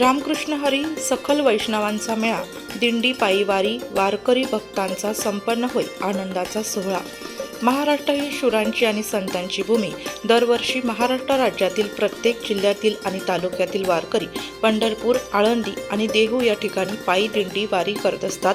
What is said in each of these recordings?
रामकृष्ण हरी सखल वैष्णवांचा मेळा दिंडी पायीवारी वारकरी भक्तांचा संपन्न होईल आनंदाचा सोहळा. महाराष्ट्र ही शुरांची आणि संतांची भूमी. दरवर्षी महाराष्ट्र राज्यातील प्रत्येक जिल्ह्यातील आणि तालुक्यातील वारकरी पंढरपूर आळंदी आणि देहू या ठिकाणी पायी दिंडी वारी करत असतात.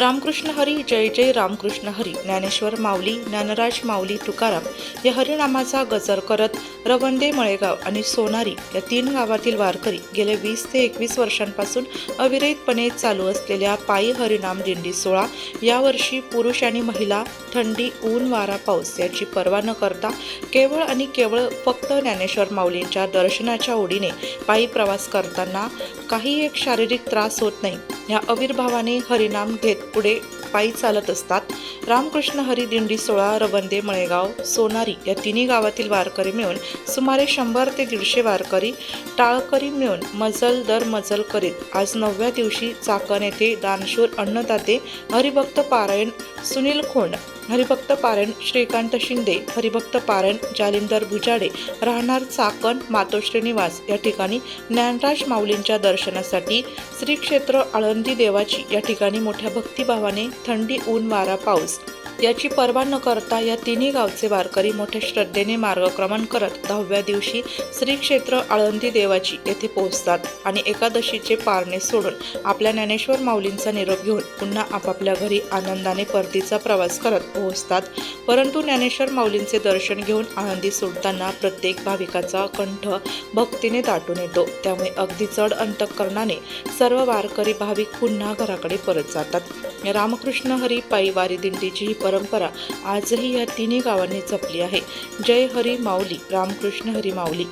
रामकृष्ण हरी जय जय रामकृष्ण हरी ज्ञानेश्वर माऊली ज्ञानराज माऊली तुकाराम या हरिनामाचा गजर करत रवंदे मळेगाव आणि सोनारी या तीन गावातील वारकरी गेल्या वीस ते एकवीस वर्षांपासून अविरहितपणे चालू असलेल्या पायी हरिनाम दिंडी सोहळा यावर्षी पुरुष आणि महिला थंडी ऊन वारा पाऊस याची पर्वा न करता केवळ आणि केवळ फक्त ज्ञानेश्वर माऊलींच्या दर्शनाच्या ओढीने पायी प्रवास करताना काही एक शारीरिक त्रास होत नाही. या आविर्भावाने हरिनाम घेत पुढे पायी चालत असतात. रामकृष्ण हरी दिंडी सोळा रवंदे मळेगाव सोनारी या तिन्ही गावातील वारकरी मिळून सुमारे शंभर ते दीडशे वारकरी टाळकरी मिळून मजल दर मजल करीत आज नवव्या दिवशी चाकण येथे दानशूर अन्नदाते हरिभक्त पारायण सुनील खोंड हरिभक्त पारायण श्रीकांत शिंदे हरिभक्त पारायण जालिंदर भुजाडे राहणार चाकण मातोश्री निवास या ठिकाणी ज्ञानराज माऊलींच्या दर्शनासाठी श्री क्षेत्र आळंदी देवाची या ठिकाणी मोठ्या भक्तिभावाने थंडी ऊन वारा पाऊस याची पर्वा न करता या तिन्ही गावचे वारकरी मोठ्या श्रद्धेने मार्गक्रमण करत दहाव्या दिवशी श्री क्षेत्र आळंदी देवाची येथे पोहोचतात आणि एकादशीचे पारणे सोडून आपल्या ज्ञानेश्वर माऊलींचा निरोप घेऊन पुन्हा आपापल्या घरी आनंदाने परतीचा प्रवास करत पोहोचतात. परंतु ज्ञानेश्वर माऊलींचे दर्शन घेऊन आळंदी सोडताना प्रत्येक भाविकाचा कंठ भक्तीने दाटून येतो. त्यामुळे अगदी चढ अंतकरणाने सर्व वारकरी भाविक पुन्हा घराकडे परत जातात. रामकृष्ण हरी पायी वारी दिंडीची ही परंपरा आजही या तिन्ही गावांनी जपली आहे. जय हरी माऊली रामकृष्ण हरी माऊली.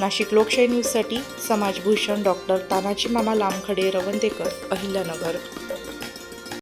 नाशिक लोकशाही न्यूजसाठी समाजभूषण डॉक्टर तानाजी मामा लामखडे रवंदेकर अहिल्यानगर.